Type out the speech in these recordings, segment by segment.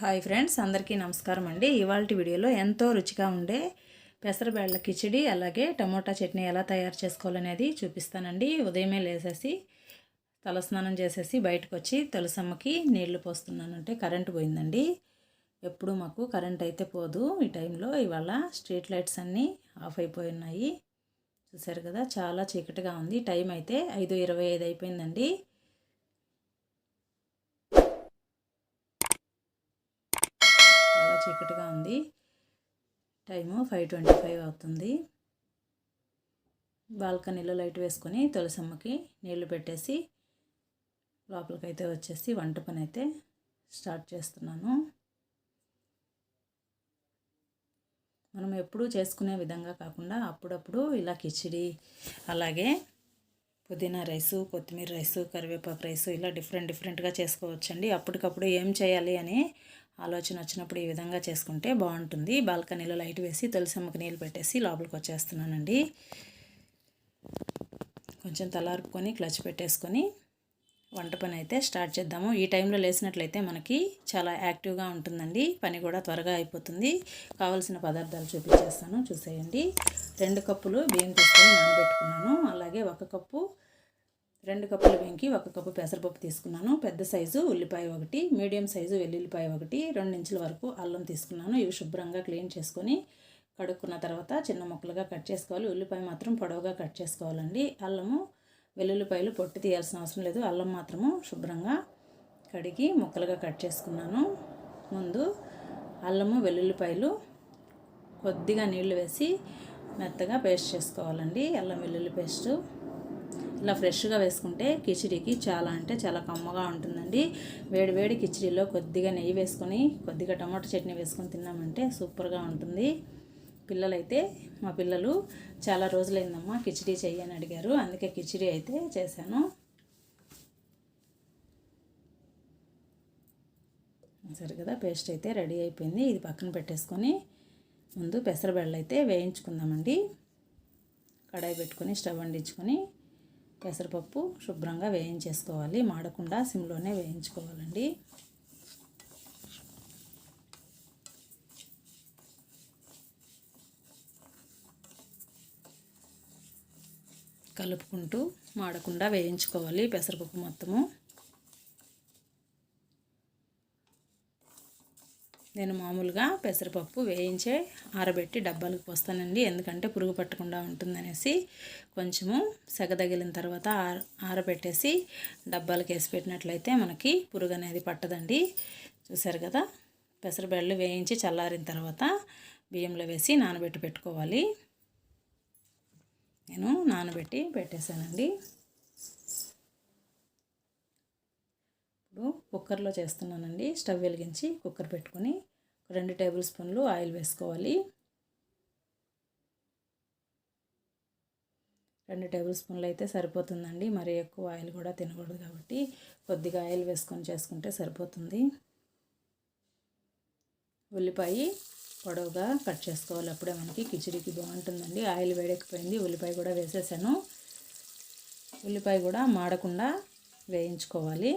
Hi friends అందరికీ నమస్కారం అండి. ఇవాళ వీడియోలో ఎంతో రుచిగా ఉండే పెసరబేళ్ళ కిచిడి అలాగే టమోటా చట్నీ ఎలా తయారు చేసుకోవాలనేది చూపిస్తానండి. ఉదయమే లేసేసి తలస్నానం చేసేసి బయటకు వచ్చి తులసమ్మకి నీళ్ళు పోస్తున్నానంటే కరెంటు పోయిందండి. ఎప్పుడు మాకు కరెంట్ అయితే పోదు. ఈ టైంలో ఇవాళ స్ట్రీట్ లైట్స్ అన్నీ ఆఫ్ అయిపోయి ఉన్నాయి చూసారు కదా చాలా చీకటిగా ఉంది. టైం అయితే ఐదు ఇరవై ఐదు అయిపోయిందండి చాలా చీకటిగా ఉంది. టైము ఫైవ్ ట్వంటీ ఫైవ్ అవుతుంది. బాల్కనీలో లైట్ వేసుకొని తులసమ్మకి నీళ్ళు పెట్టేసి లోపలికైతే వచ్చేసి వంట పని అయితే స్టార్ట్ చేస్తున్నాను. మనం ఎప్పుడూ చేసుకునే విధంగా కాకుండా అప్పుడప్పుడు ఇలా కిచిడి అలాగే పుదీనా రైసు కొత్తిమీర రైసు కరివేపాకు రైసు ఇలా డిఫరెంట్ డిఫరెంట్గా చేసుకోవచ్చండి. అప్పటికప్పుడు ఏం చేయాలి అని ఆలోచన వచ్చినప్పుడు ఈ విధంగా చేసుకుంటే బాగుంటుంది. బాల్కనీలో లైట్ వేసి తులసమ్మకి నీళ్ళు పెట్టేసి లోపలికి వచ్చేస్తున్నానండి. కొంచెం తలారుకొని క్లచ్ పెట్టేసుకొని వంట పని అయితే స్టార్ట్ చేద్దాము. ఈ టైంలో లేసినట్లయితే మనకి చాలా యాక్టివ్గా ఉంటుందండి. పని కూడా త్వరగా అయిపోతుంది. కావలసిన పదార్థాలు చూపించేస్తాను. చూసేయండి. రెండు కప్పులు బియ్యం తీసుకొని నానబెట్టుకున్నాను. అలాగే ఒక కప్పు రెండు కప్పుల వెంకి ఒక కప్పు పెసరపప్పు తీసుకున్నాను. పెద్ద సైజు ఉల్లిపాయ ఒకటి మీడియం సైజు వెల్లుల్లిపాయ ఒకటి రెండు ఇంచుల వరకు అల్లం తీసుకున్నాను. ఇవి శుభ్రంగా క్లీన్ చేసుకొని కడుక్కున్న తర్వాత చిన్న ముక్కలుగా కట్ చేసుకోవాలి. ఉల్లిపాయ మాత్రం పొడవుగా కట్ చేసుకోవాలండి. అల్లము వెల్లుల్లిపాయలు పొట్టు తీయాల్సిన అవసరం లేదు. అల్లం మాత్రము శుభ్రంగా కడిగి ముక్కలుగా కట్ చేసుకున్నాను. ముందు అల్లము వెల్లుల్లిపాయలు కొద్దిగా నీళ్ళు వేసి మెత్తగా పేస్ట్ చేసుకోవాలండి. అల్లం వెల్లుల్లి పేస్టు ఇలా ఫ్రెష్గా వేసుకుంటే కిచిడికి చాలా అంటే చాలా కమ్మగా ఉంటుందండి. వేడి వేడి కిచిడిలో కొద్దిగా నెయ్యి వేసుకొని కొద్దిగా టమాటో చట్నీ వేసుకొని తిన్నామంటే సూపర్గా ఉంటుంది. పిల్లలైతే మా పిల్లలు చాలా రోజులైందమ్మా చెయ్యి చెయ్యని అడిగారు. అందుకే కిచిడి అయితే చేశాను. సరే కదా పేస్ట్ అయితే రెడీ అయిపోయింది. ఇది పక్కన పెట్టేసుకొని ముందు పెసరబెళ్ళ అయితే వేయించుకుందామండి. కడాయి పెట్టుకొని స్టవ్ అండించుకొని పెసరపప్పు శుభ్రంగా వేయించేసుకోవాలి. మాడకుండా సిమ్లోనే వేయించుకోవాలండి. కలుపుకుంటూ మాడకుండా వేయించుకోవాలి పెసరపప్పు మొత్తము. నేను మామూలుగా పెసరపప్పు వేయించే ఆరబెట్టి డబ్బాలకు పోస్తానండి. ఎందుకంటే పురుగు పట్టకుండా ఉంటుందనేసి కొంచెము సెగదగిలిన తర్వాత ఆరబెట్టేసి డబ్బాలకు వేసి పెట్టినట్లయితే మనకి పురుగు అనేది పట్టదండి. చూసారు కదా? పెసరబెళ్ళు వేయించి చల్లారిన తర్వాత బియ్యంలో వేసి నానబెట్టి పెట్టుకోవాలి. నేను నానబెట్టి పెట్టేశానండి. ఇప్పుడు కుక్కర్లో చేస్తున్నానండి. స్టవ్ వెలిగించి కుక్కర్ పెట్టుకొని రెండు టేబుల్ స్పూన్లు ఆయిల్ వేసుకోవాలి. రెండు టేబుల్ స్పూన్లు అయితే సరిపోతుందండి. మరి ఎక్కువ ఆయిల్ కూడా తినకూడదు కాబట్టి కొద్దిగా ఆయిల్ వేసుకొని చేసుకుంటే సరిపోతుంది. ఉల్లిపాయ పొడవుగా కట్ చేసుకోవాలి. అప్పుడే మనకి కిచిడికి బాగుంటుందండి. ఆయిల్ వేడెక్కిపోయింది. ఉల్లిపాయ కూడా వేసేసాను. ఉల్లిపాయ కూడా మాడకుండా వేయించుకోవాలి.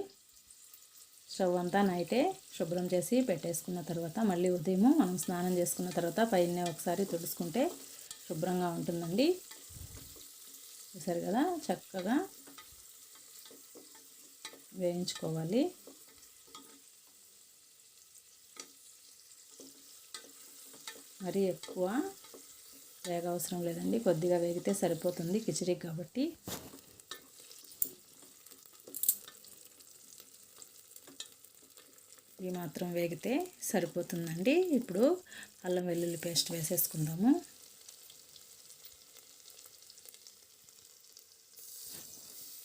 స్టవ్ అంతా నైటే శుభ్రం చేసి పెట్టేసుకున్న తర్వాత మళ్ళీ ఉదయం మనం స్నానం చేసుకున్న తర్వాత పైన ఒకసారి తుడుచుకుంటే శుభ్రంగా ఉంటుందండి. చూసారు కదా? చక్కగా వేయించుకోవాలి. మరీ ఎక్కువ వేగ అవసరం లేదండి. కొద్దిగా వేగితే సరిపోతుంది కిచిడి కాబట్టి. ఇవి మాత్రం వేగితే సరిపోతుందండి. ఇప్పుడు అల్లం వెల్లుల్లి పేస్ట్ వేసేసుకుందాము.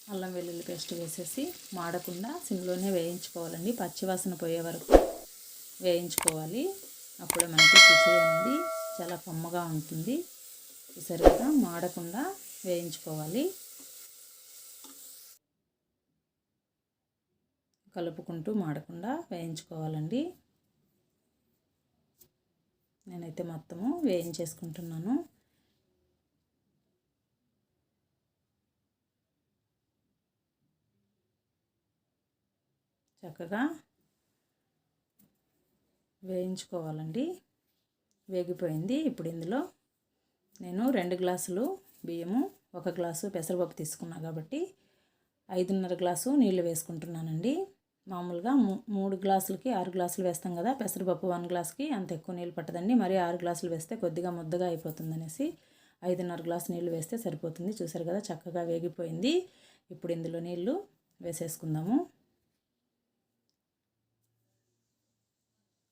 అల్లం వెల్లుల్లి పేస్ట్ వేసేసి మాడకుండా సిమ్లోనే వేయించుకోవాలండి. పచ్చివాసన పోయే వరకు వేయించుకోవాలి. అప్పుడే మనకి రుచి అనేది చాలా కమ్మగా ఉంటుంది. సరిగ్గా మాడకుండా వేయించుకోవాలి. కలుపుకుంటూ మాడకుండా వేయించుకోవాలండి. నేనైతే మొత్తము వేయించేసుకుంటున్నాను. చక్కగా వేయించుకోవాలండి. వేగిపోయింది. ఇప్పుడు ఇందులో నేను రెండు గ్లాసులు బియ్యము ఒక గ్లాసు పెసరపప్పు తీసుకున్నా కాబట్టి ఐదున్నర గ్లాసు నీళ్ళు వేసుకుంటున్నానండి. మామూలుగా మూడు గ్లాసులకి ఆరు గ్లాసులు వేస్తాం కదా పెసరపప్పు వన్ గ్లాస్కి అంత ఎక్కువ నీళ్ళు పట్టదండి. మరి ఆరు గ్లాసులు వేస్తే కొద్దిగా ముద్దగా అయిపోతుంది అనేసి ఐదున్నర గ్లాసు నీళ్ళు వేస్తే సరిపోతుంది. చూసారు కదా చక్కగా వేగిపోయింది. ఇప్పుడు ఇందులో నీళ్ళు వేసేసుకుందాము.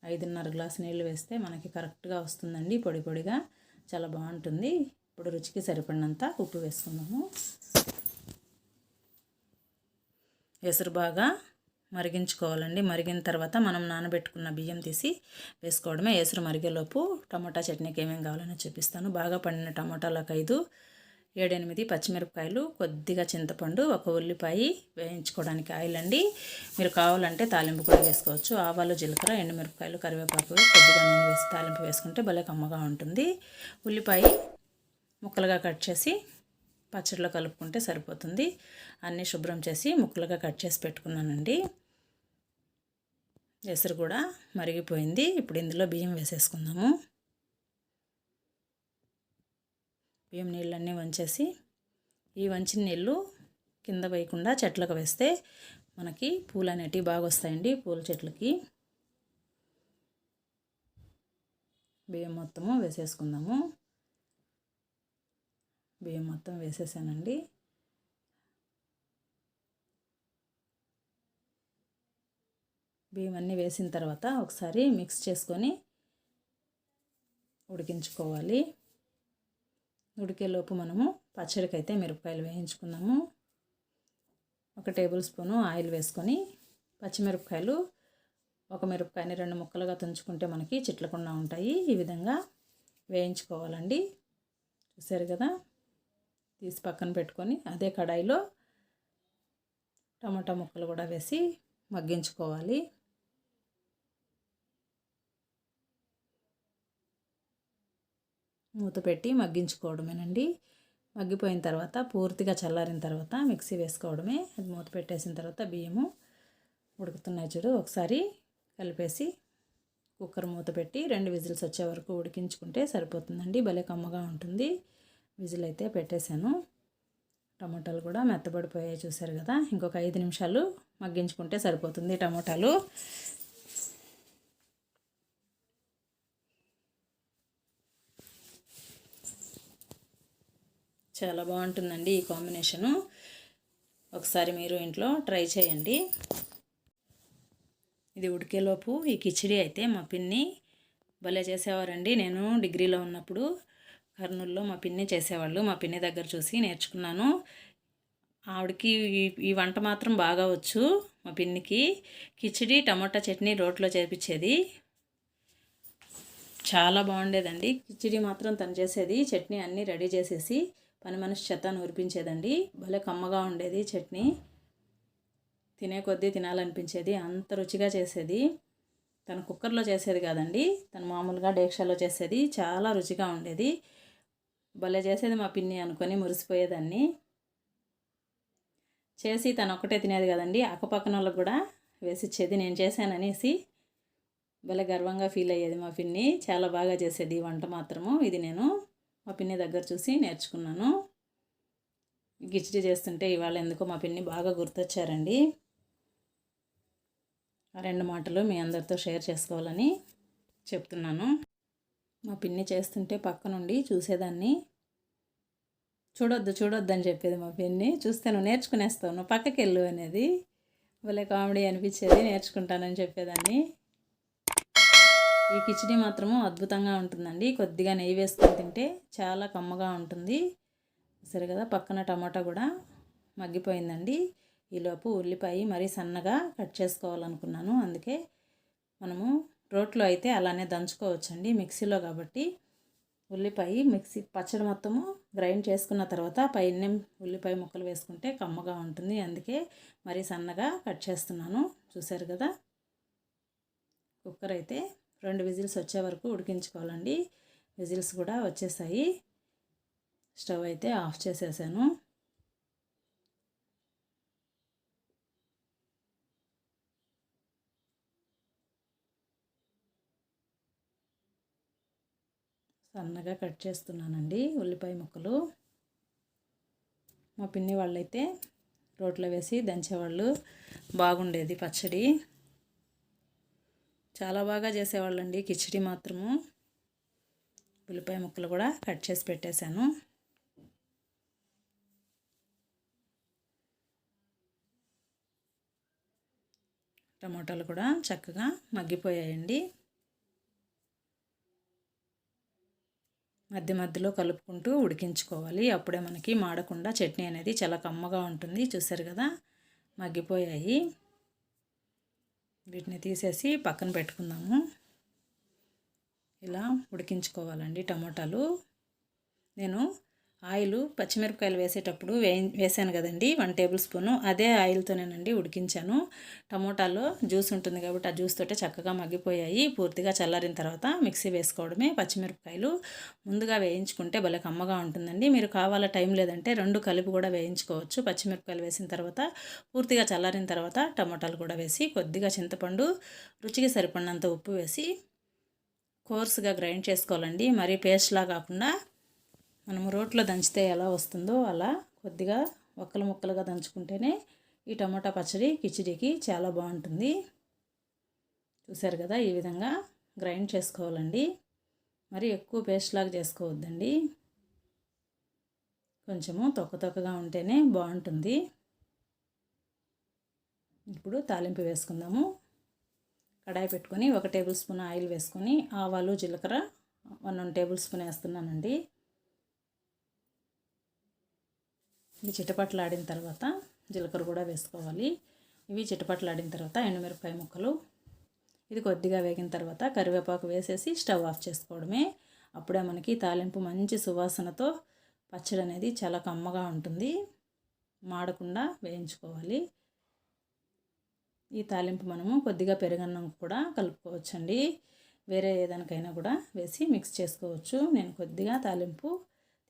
ఐదున్నర గ్లాసు నీళ్ళు వేస్తే మనకి కరెక్ట్గా వస్తుందండి పొడి పొడిగా. చాలా బాగుంటుంది. ఇప్పుడు రుచికి సరిపడినంత ఉప్పు వేసుకుందాము. ఎసురు బాగా మరిగించుకోవాలండి. మరిగిన తర్వాత మనం నానబెట్టుకున్న బియ్యం తీసి వేసుకోవడమే. ఎసురు మరిగేలోపు టమోటా చట్నీకి ఏమేమి కావాలని చూపిస్తాను. బాగా పండిన టమాటాలకు ఐదు ఏడెనిమిది పచ్చిమిరపకాయలు కొద్దిగా చింతపండు ఒక ఉల్లిపాయ వేయించుకోవడానికి ఆయిల్ అండి. మీరు కావాలంటే తాలింపు కూడా వేసుకోవచ్చు. ఆవాలు జీలకర్ర ఎండుమిరపకాయలు కరివేపాకు కొద్దిగా నూనె వేసి తాలింపు వేసుకుంటే భలే కమ్మగా ఉంటుంది. ఉల్లిపాయ ముక్కలుగా కట్ చేసి పచ్చడిలో కలుపుకుంటే సరిపోతుంది. అన్నీ శుభ్రం చేసి ముక్కలుగా కట్ చేసి పెట్టుకున్నానండి. ఎసరు కూడా మరిగిపోయింది. ఇప్పుడు ఇందులో బియ్యం వేసేసుకుందాము. బియ్యం నీళ్ళన్నీ వంచేసి ఈ వంచిన నీళ్ళు కింద వేయకుండా చెట్లకు వేస్తే మనకి పూలు అనేటివి బాగా వస్తాయండి పూల చెట్లకి. బియ్యం మొత్తము వేసేసుకుందాము. బియ్యం మొత్తం వేసేసానండి. బియ్యం అన్నీ వేసిన తర్వాత ఒకసారి మిక్స్ చేసుకొని ఉడికించుకోవాలి. ఉడికేలోపు మనము పచ్చడికైతే మిరపకాయలు వేయించుకున్నాము. ఒక టేబుల్ స్పూను ఆయిల్ వేసుకొని పచ్చిమిరపకాయలు ఒక మిరపకాయని రెండు ముక్కలుగా తుంచుకుంటే మనకి చిట్లకుండా ఉంటాయి. ఈ విధంగా వేయించుకోవాలండి. చూసారు కదా? తీసి పక్కన పెట్టుకొని అదే కడాయిలో టమాటా ముక్కలు కూడా వేసి మగ్గించుకోవాలి. మూత పెట్టి మగ్గించుకోవడమేనండి. మగ్గిపోయిన తర్వాత పూర్తిగా చల్లారిన తర్వాత మిక్సీ వేసుకోవడమే. అది మూత పెట్టేసిన తర్వాత బియ్యము ఉడుకుతున్నాయి చూడు ఒకసారి కలిపేసి కుక్కర్ మూత పెట్టి రెండు విజిల్స్ వచ్చే వరకు ఉడికించుకుంటే సరిపోతుందండి. భలే కమ్మగా ఉంటుంది. విజిల్ అయితే పెట్టేశాను. టమాటాలు కూడా మెత్తబడిపోయాయి చూసారు కదా. ఇంకొక ఐదు నిమిషాలు మగ్గించుకుంటే సరిపోతుంది టమాటాలు. చాలా బాగుంటుందండి ఈ కాంబినేషను. ఒకసారి మీరు ఇంట్లో ట్రై చేయండి. ఇది ఉడికేలోపు ఈ కిచిడి అయితే మా పిన్ని భలే చేసేవారండి. నేను డిగ్రీలో ఉన్నప్పుడు కర్నూలులో మా పిన్ని చేసేవాళ్ళు. మా పిన్ని దగ్గర చూసి నేర్చుకున్నాను. ఆవిడకి ఈ వంట మాత్రం బాగా వచ్చు. మా పిన్నికి కిచిడి టమోటా చట్నీ రోట్లో చేపించేది. చాలా బాగుండేదండి. కిచిడి మాత్రం తను చేసేది. చట్నీ అన్నీ రెడీ చేసేసి పని మనిషి చెత్త నూరిపించేదండి భలే కమ్మగా ఉండేది చట్నీ. తినే కొద్దీ తినాలనిపించేది. అంత రుచిగా చేసేది. తను కుక్కర్లో చేసేది కాదండి. తను మామూలుగా డేక్షాలో చేసేది. చాలా రుచిగా ఉండేది. భలే చేసేది మా పిన్ని అనుకొని మురిసిపోయేదాన్ని. చేసి తను ఒక్కటే తినేది కదండి అక్కపక్కన వాళ్ళకు కూడా వేసిచ్చేది నేను చేశాననేసి భలే గర్వంగా ఫీల్ అయ్యేది మా పిన్ని. చాలా బాగా చేసేది వంట మాత్రము. ఇది నేను మా పిన్ని దగ్గర చూసి నేర్చుకున్నాను. గిచ్చిడి చేస్తుంటే ఇవాళ ఎందుకో మా పిన్ని బాగా గుర్తొచ్చారండి. ఆ రెండు మాటలు మీ అందరితో షేర్ చేసుకోవాలని చెప్తున్నాను. మా పిన్ని చేస్తుంటే పక్క నుండి చూసేదాన్ని. చూడొద్దు చూడొద్దు అని చెప్పేది మా పిన్ని. చూస్తే నువ్వు నేర్చుకునేస్తావు నువ్వు పక్కకి వెళ్ళు అనేది. భలే కామెడీ అనిపించేది నేర్చుకుంటానని చెప్పేదాన్ని. ఈ కిచడీ మాత్రము అద్భుతంగా ఉంటుందండి. కొద్దిగా నెయ్యి వేసుకొని తింటే చాలా కమ్మగా ఉంటుంది. సరే కదా పక్కన టమాటా కూడా మగ్గిపోయిందండి. ఈలోపు ఉల్లిపాయ మరీ సన్నగా కట్ చేసుకోవాలనుకున్నాను. అందుకే మనము రోట్లో అయితే అలానే దంచుకోవచ్చండి మిక్సీలో కాబట్టి. ఉల్లిపాయ మిక్సీ పచ్చడి మొత్తము గ్రైండ్ చేసుకున్న తర్వాత పైన ఉల్లిపాయ ముక్కలు వేసుకుంటే కమ్మగా ఉంటుంది. అందుకే మరీ సన్నగా కట్ చేస్తున్నాను. చూసారు కదా? కుక్కర్ అయితే రెండు విజిల్స్ వచ్చే వరకు ఉడికించుకోవాలండి. విజిల్స్ కూడా వచ్చేసాయి. స్టవ్ అయితే ఆఫ్ చేసేసాను. సన్నగా కట్ చేస్తున్నానండి ఉల్లిపాయ ముక్కలు. మా పిన్ని వాళ్ళైతే రోట్లో వేసి దంచేవాళ్ళు. బాగుండేది పచ్చడి. చాలా బాగా చేసేవాళ్ళండి కిచడి మాత్రము. ఉల్లిపాయ ముక్కలు కూడా కట్ చేసి పెట్టేశాను. టమాటాలు కూడా చక్కగా మగ్గిపోయాయండి. మధ్య మధ్యలో కలుపుకుంటూ ఉడికించుకోవాలి. అప్పుడే మనకి మాడకుండా చట్నీ అనేది చాలా కమ్మగా ఉంటుంది. చూసారు కదా? మగ్గిపోయాయి. వీటిని తీసేసి పక్కన పెట్టుకుందాము. ఇలా ఉడికించుకోవాలండి టమోటాలు. నేను ఆయిల్ పచ్చిమిరపకాయలు వేసేటప్పుడు వే వేసాను కదండి వన్ టేబుల్ స్పూను. అదే ఆయిల్తోనేనండి ఉడికించాను. టమోటాలో జ్యూస్ ఉంటుంది కాబట్టి ఆ జ్యూస్ తోటే చక్కగా మగ్గిపోయాయి. పూర్తిగా చల్లారిన తర్వాత మిక్సీ వేసుకోవడమే పచ్చిమిరపకాయలు. ముందుగా వేయించుకుంటే భలే కమ్మగా ఉంటుందండి. మీరు కావాల టైం లేదంటే రెండు కలిపి కూడా వేయించుకోవచ్చు. పచ్చిమిరపకాయలు వేసిన తర్వాత పూర్తిగా చల్లారిన తర్వాత టమోటాలు కూడా వేసి కొద్దిగా చింతపండు రుచికి సరిపడినంత ఉప్పు వేసి కోర్సుగా గ్రైండ్ చేసుకోవాలండి. మరీ పేస్ట్లా కాకుండా మనము రోట్లో దంచితే ఎలా వస్తుందో అలా కొద్దిగా ఒక్కలు ముక్కలుగా దంచుకుంటేనే ఈ టమాటా పచ్చడి కిచిడీకి చాలా బాగుంటుంది. చూసారు కదా ఈ విధంగా గ్రైండ్ చేసుకోవాలండి. మరి ఎక్కువ పేస్ట్ లాగా చేసుకోవద్దండి. కొంచెము తొక్క తొక్కగా ఉంటేనే బాగుంటుంది. ఇప్పుడు తాలింపు వేసుకుందాము. కడాయి పెట్టుకొని ఒక టేబుల్ స్పూన్ ఆయిల్ వేసుకొని ఆవాలు జీలకర్ర వన్ వన్ టేబుల్ స్పూన్ వేస్తున్నానండి. ఇవి చిటపట్లాడిన తర్వాత జీలకర్ర కూడా వేసుకోవాలి. ఇవి చిటపట్లాడిన తర్వాత ఎండుమిరపకాయ ముక్కలు. ఇది కొద్దిగా వేగిన తర్వాత కరివేపాకు వేసేసి స్టవ్ ఆఫ్ చేసుకోవడమే. అప్పుడే మనకి తాలింపు మంచి సువాసనతో పచ్చడి అనేది చాలా కమ్మగా ఉంటుంది. మాడకుండా వేయించుకోవాలి. ఈ తాలింపు మనము కొద్దిగా పెరుగన్నం కూడా కలుపుకోవచ్చండి. వేరే ఏదానికైనా కూడా వేసి మిక్స్ చేసుకోవచ్చు. నేను కొద్దిగా తాలింపు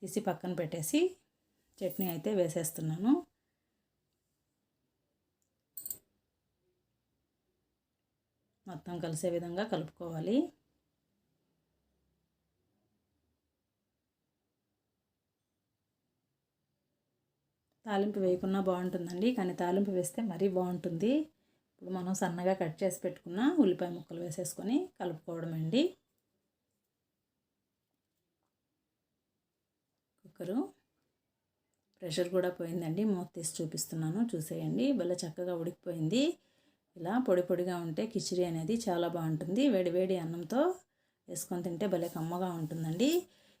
తీసి పక్కన పెట్టేసి చట్నీ అయితే వేసేస్తున్నాను. మొత్తం కలిసే విధంగా కలుపుకోవాలి. తాలింపు వేయకున్నా బాగుంటుందండి కానీ తాలింపు వేస్తే మరీ బాగుంటుంది. ఇప్పుడు మనం సన్నగా కట్ చేసి పెట్టుకున్న ఉల్లిపాయ ముక్కలు వేసేసుకొని కలుపుకోవడం అండి. కుక్కరు ప్రెషర్ కూడా పోయిందండి. మూత తీసి చూపిస్తున్నాను. చూసేయండి. భలే చక్కగా ఉడికిపోయింది. ఇలా పొడి పొడిగా ఉంటే కిచిడి అనేది చాలా బాగుంటుంది. వేడి వేడి అన్నంతో వేసుకొని తింటే భలే కమ్మగా ఉంటుందండి.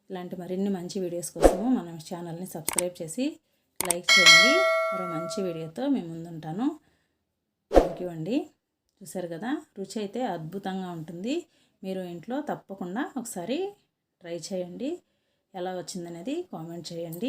ఇలాంటి మరిన్ని మంచి వీడియోస్ కోసము మన ఛానల్ని సబ్స్క్రైబ్ చేసి లైక్ చేయండి. మరో మంచి వీడియోతో మేము ముందుంటాను. థ్యాంక్ యూ అండి. చూసారు కదా? రుచి అయితే అద్భుతంగా ఉంటుంది. మీరు ఇంట్లో తప్పకుండా ఒకసారి ట్రై చేయండి. ఎలా వచ్చిందనేది కామెంట్ చేయండి.